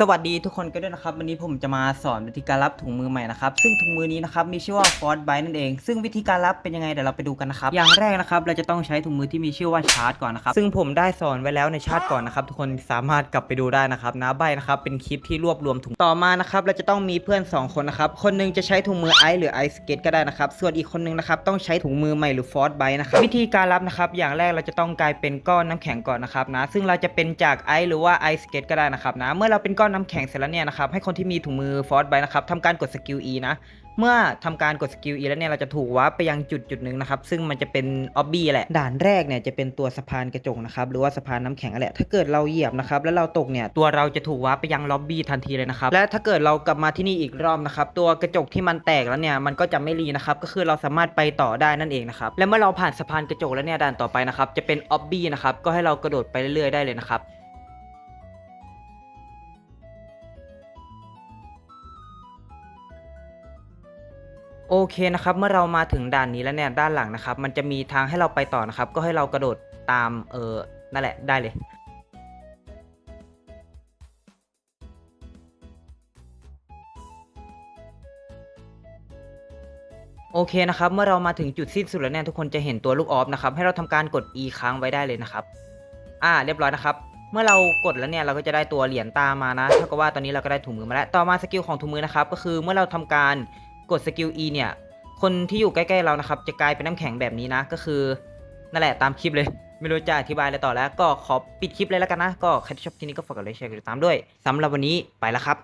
สวัสดีทุกคนกันด้วยนะครับ วันนี้ผมจะมาสอนวิธีการรับถุงมือใหม่นะครับ ซึ่งถุงมือนี้นะครับมีชื่อว่า f o r ์ b y นั่นเอง ซึ่งวิธีการรับเป็นยังไงเดี๋ยวเราไปดูกันนะครับ อย่างแรกนะครับเราจะต้องใช้ถุงมือที่มีชื่อว่าชาร์จก่อนนะครับ ซึ่งผมได้สอนไว้แล้วในชาร์จก่อนนะครับทุกคนสามารถกลับไปดูได้นะครับนะใบนะครับเป็นคลิปที่รวบรวมถุงต่อมานะครับเราจะต้องมีเพื่อน 2 คนนะครับคนหนึงจะใช้ถุงมือไอซ์หรือไอซ์สเก็ตก็ได้นะครับส่วนอีกคนหนึงนะครับต้องใช้ถุงมือใหม่หรือ f o r ์ b y นะครับวิธีการรับนะครับอย่างแรกเราจะต้องกลายเป็นก้อนน้ำแข็งก่อนนะครับนะซึ่งเราจะเป็นจากไอซ์หรือว่าไอซ์สเก็ตก็ได้นะครับนะเมื่อเราเป็นก้อนน้ำแข็งเสร็จแล้วเนี่ยนะครับให้คนที่มีถุงมือฟอสไบนะครับทำการกดสกิล E นะ เมื่อทำการกดสกิล E แล้วเนี่ยเราจะถูกวาร์ปไปยังจุดจุดหนึ่งนะครับซึ่งมันจะเป็นออบบี้แหละด่านแรกเนี่ยจะเป็นตัวสะพานกระจกนะครับหรือว่าสะพานน้ำแข็งนั่นแหละถ้าเกิดเราเหยียบนะครับแล้วเราตกเนี่ยตัวเราจะถูกวาร์ปไปยังล็อบบี้ทันทีเลยนะครับและถ้าเกิดเรากลับมาที่นี่อีกรอบนะครับตัวกระจกที่มันแตกแล้วเนี่ยมันก็จะไม่รีนะครับก็คือเราสามารถไปต่อได้นั่นเองนะครับและเมื่อเราผ่านสะพานกระจกแล้วเนี่ยด่านต่อไปนะครับจะเป็นออบบี้นะครับก็ให้เรากระโดดไปเรื่อยๆได้เลยนะครับ โอเคนะครับเมื่อเรามาถึงด่านนี้แล้วเนี่ยด้านหลังนะครับ มันจะมีทางให้เราไปต่อนะครับ ก็ให้เรากระโดดตามเออนั่นแหละได้เลย โอเคนะครับ เมื่อเรามาถึงจุดสิ้นสุดแล้วเนี่ยทุกคนจะเห็นตัวลูกออฟนะครับ ให้เราทำการกด E ค้างไว้ได้เลยนะครับ อ่า เรียบร้อยนะครับเมื่อเรากดแล้วเนี่ยเราก็จะได้ตัวเหรียญตามมานะเท่ากับว่าตอนนี้เราก็ได้ถุงมือมาแล้วต่อมาสกิลของถุงมือนะครับก็คือเมื่อเราทำการ กดสกิล E เนี่ย คนที่อยู่ใกล้ๆเรานะครับ จะกลายเป็นน้ำแข็งแบบนี้นะ ก็คือนั่นแหละตามคลิปเลย ไม่รู้จะอธิบายอะไรต่อแล้ว ก็ขอปิดคลิปเลยแล้วกันนะ ก็ใครที่ชอบคลิปนี้ก็ฝากกดไลค์แชร์กดติดตามด้วยสำหรับวันนี้ไปแล้วครับ